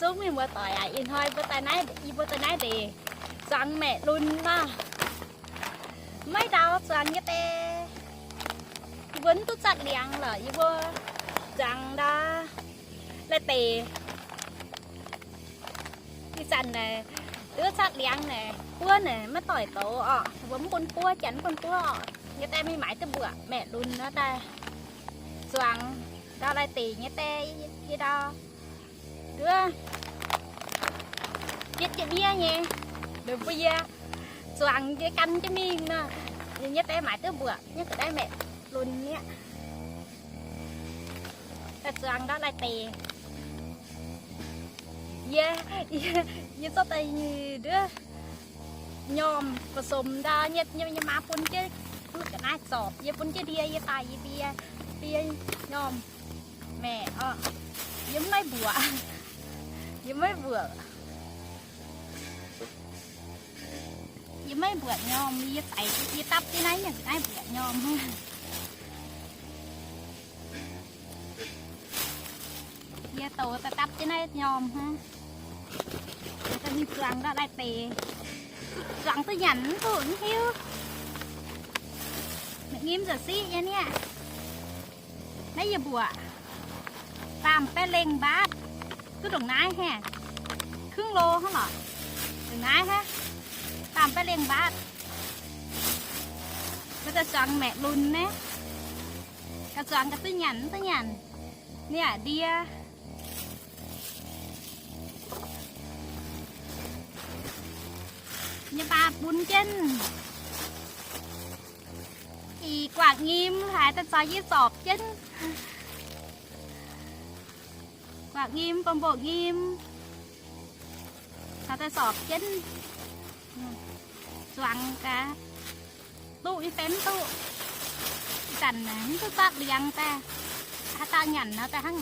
chúng mình vừa tỏi à? In thôi bữa tay nãy đi bữa tay nãy thì rằng mẹ luôn mà. Mấy đau rằng như thế vẫn tốt chặt liền là y vô rằng đó. Là tề đi sẵn này đứa chặt liền này cua này mất tỏi tổ ọ. Vẫn con cua chắn con cua ọ. Như thế mới mãi tới bữa, mẹ luôn nó ta. Rằng đó là tề như thế như đó. Đứa chết cho bia nha được bia soạn cái canh cái miên nè nhưng nhất đây mãi tới bữa nhất ở đây mẹ luôn nhé cái soạn đó là tiền yeah yeah như sao tay đứa nhom ผสมดาเนี่ยเนี่ยเนี่ยมาปนเจ้มันก็น่าสอบเนี่ ยังไม่เบื่อยังไม่เบื่อยอมมีไตมีตับที่ไหนอย่างได้เบื่อยอมเยโตแต่ตับที่ไหนยอมฮะจะมีกลางก็ได้เตะกลางตัวหยันตัวหิ้วงิ้มจะซี่เนี่ยไม่ยาบัวตามไปเล็งบ้าท คือดอกน้ายแฮะครึ่งโลข้างหรอดองน้ายแฮะตามไปเลี้ยงบ้านก็จะจังแมลุนนะกระจังกระตุ้นหยันตุ้นหยันเนี่ยเดียยาปลาบุญเจนอีกว่างิมหายแต่ซอยยี่สอบจิ้น ปากยิ้มปมโบกยิ้มถ้าแต่สอบเจ็นสว่างกะตู้อีเต็มตู้จันนะมันก็ตักเลี้ยงแต่ถ้าตาหยันนะแต่ทั้ง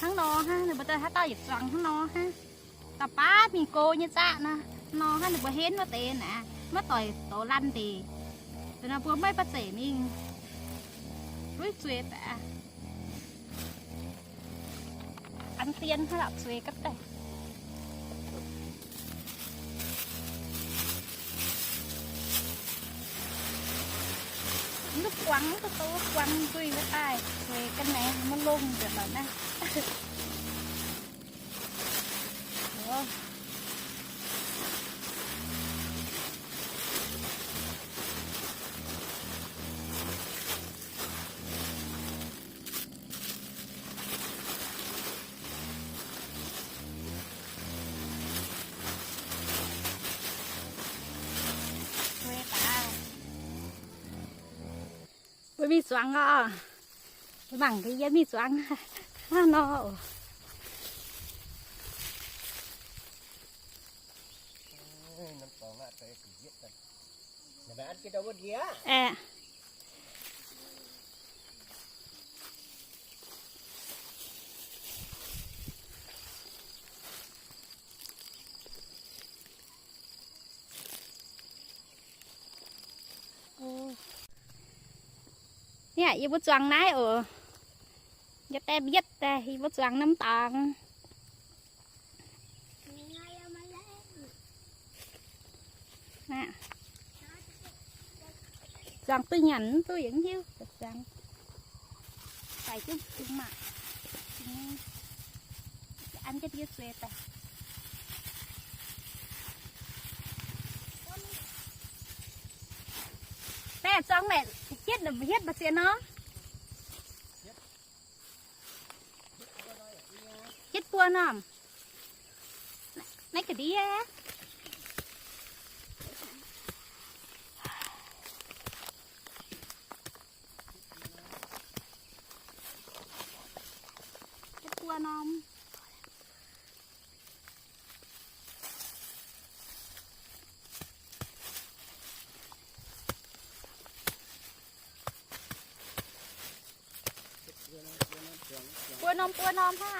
ทั้งนอฮะหรือบ่แต่ถ้าตาหยิดสว่งทั้งนอฮะแต่ป้ามีโกเนี่ยจ้ะนะนอฮะหรือบ่เห็นว่าเตนะมาต่อยโตลันตีแต่นะพวกไม่ประเตมิงรู้สวยแต่ là xuê cắt đây nó quăng cái tô quăng tuy với ai rồi cái này nó lung được rồi nè Đúng không tao ไม่มีสวงอะบังที่ยังมีสวงฮ่านอ năm còn lại phải chỉ giết rồi nhà bạn ăn cái đâu có ghé แอะโอ้เนี่ยอีบุจวังนายเอออย่าแต่เบี ยดแต่อีบุจวังน้ำตาลน่ะ rằng tôi nhận tôi vẫn hiếu được rằng tại chứ chúng mà anh cái biết xuê ta mẹ xong mẹ chết được mà hết bà xe nó chết cua nó này cái đi á ปัวนมปัวนมค่ะ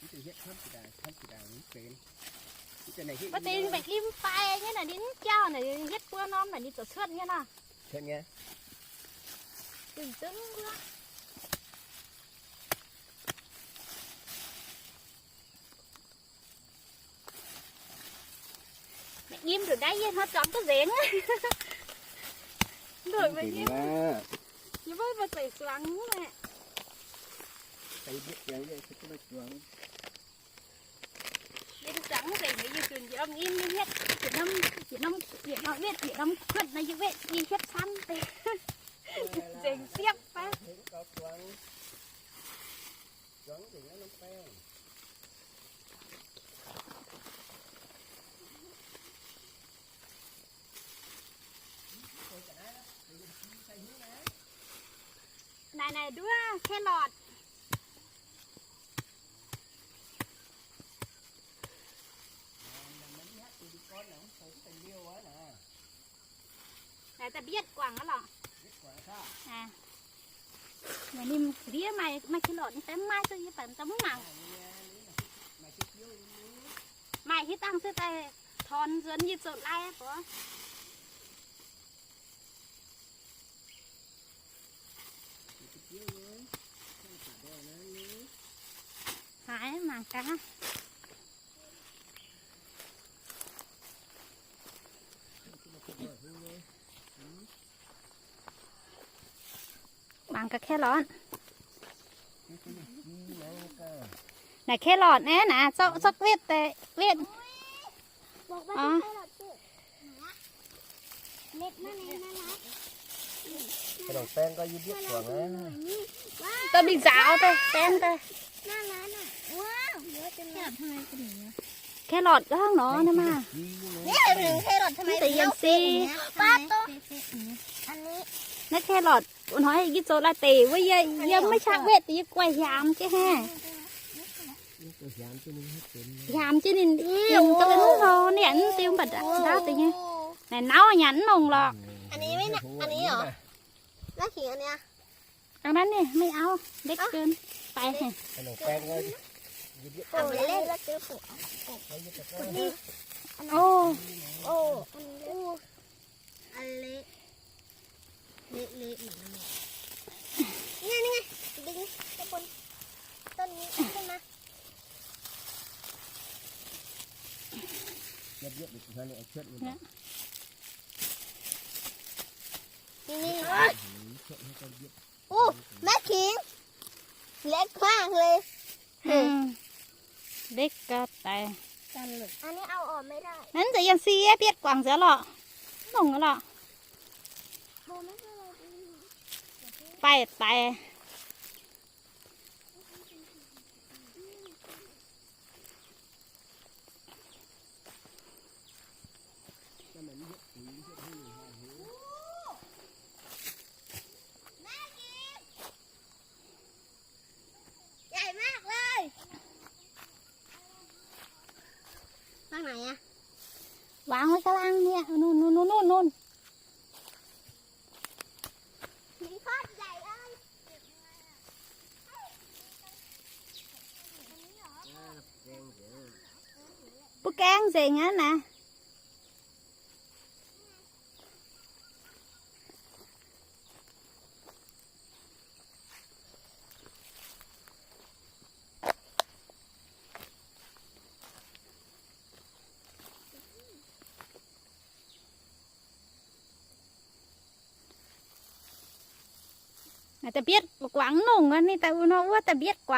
นี่เป็นเฮ็ดข้ามสีดาข้ามสีดานี่เป็นนี่จะไหนเฮ็ดป้าตีนไปกิมไปเนี่ยน่ะดิ้นเจ้าน่ะเฮ็ดปัวนมน่ะนี่ตัวเชิดเนี่ยน่ะเชิดเงี้ตึงตึงเนายิ้ม rồi đấy hết chọn cái diện rồi mà ยิ้ม chị với bà tẩy xoắn nè. Tẩy biết kéo vậy thì cái xoắn đi trắng tẩy mấy giờ chuyện gì ông im đi hết chuyện ông chuyện ông chuyện nói biết chuyện ông quên này như vậy đi hết xăm tẩy dành xếp phải xoắn thì nó nó quen อันไหนด้วยแครอทแต่เบียดกว่างแล้วหรอนี่างค่ะอ่เหมือนนี่เรียมามาคิหลนี่แต่มาซื้อยี่ปันจะไม่หนังม่ที่ตั้งซื้อแต่ทอนจนยี่สุดไล่ปะดเยี่ยวเลยข้าตัดได้นะนี่ hái mà cá บางก็แค่ร้อนนี่นะก็ไหนแค่หลอดแน่นะซอกซอกเวทแต่เวทบอกว่า อ๋อ ที่ให้เราชื่อเล็กนั่นเองน่ารัก ขนมแป้งก็ยึดยึดสวงนะนี่ว้าวตัวบีสาวตัวเต้นตัวน่ารักอะว้าวเยอะจังเลยทำไมเป็นอย่างนี้แค่หลอดก็ห้องเนาะนะมานี่หนึ่งแครอททำไมแต่ยังซีป้าตัวอันนี้นักแค่หลอดน้อยยิ่งโซลาเตไว้ยังยังไม่ชักเวทแต่ยังกล้วยยามใช่ไหมนี่ตัวยามตัวนึงให้เป็นยาม chứ nên dùng cho cái nút thôi nè anh tiêu bật đó tự nhiên này nấu nhẫn mùng lọt อันนี้ไม่นะอันนี้เหรอ แล้วขิงอันเนี้ยดังนั้นเนี่ยไม่เอาเล็กเกินไปแฮะขนมแป้งก็ยึดยึดโอ้ยเล่นแล้วเจอปุ๋ไปยึดตะกร้าโอ้โอ้อันนี้โอ้อันเละเละเละเหมือนกันนี่ไงนี่ไงดึงข้างบนต้นนี้ขึ้นมายึดยึดอีกทีนึงเอาเชือกนี่นี่นี่เชือกให้เขายึดโอ้แม่ขิงเล็กมากเลยอืมเล็กก็แต่อันนี้เอาออกไม่ได้ นั้นจะยังซีเปียดกว่างเสียหรอหลงก็หรอโบไม่เป็นไร ไปไป ใหญ่มากเลยทางไหนอะ วางไว้ข้างล่างเนี่ยนู่นนู่นนู่นนู่นนู่นมีโคตรใหญ่เลยแกงเดี๋ยวปุ๊กแกงเสียงั้นนะ แต่เบียดกวางหนุ่งอันนี้แต่อุณว่าแต่เบียดก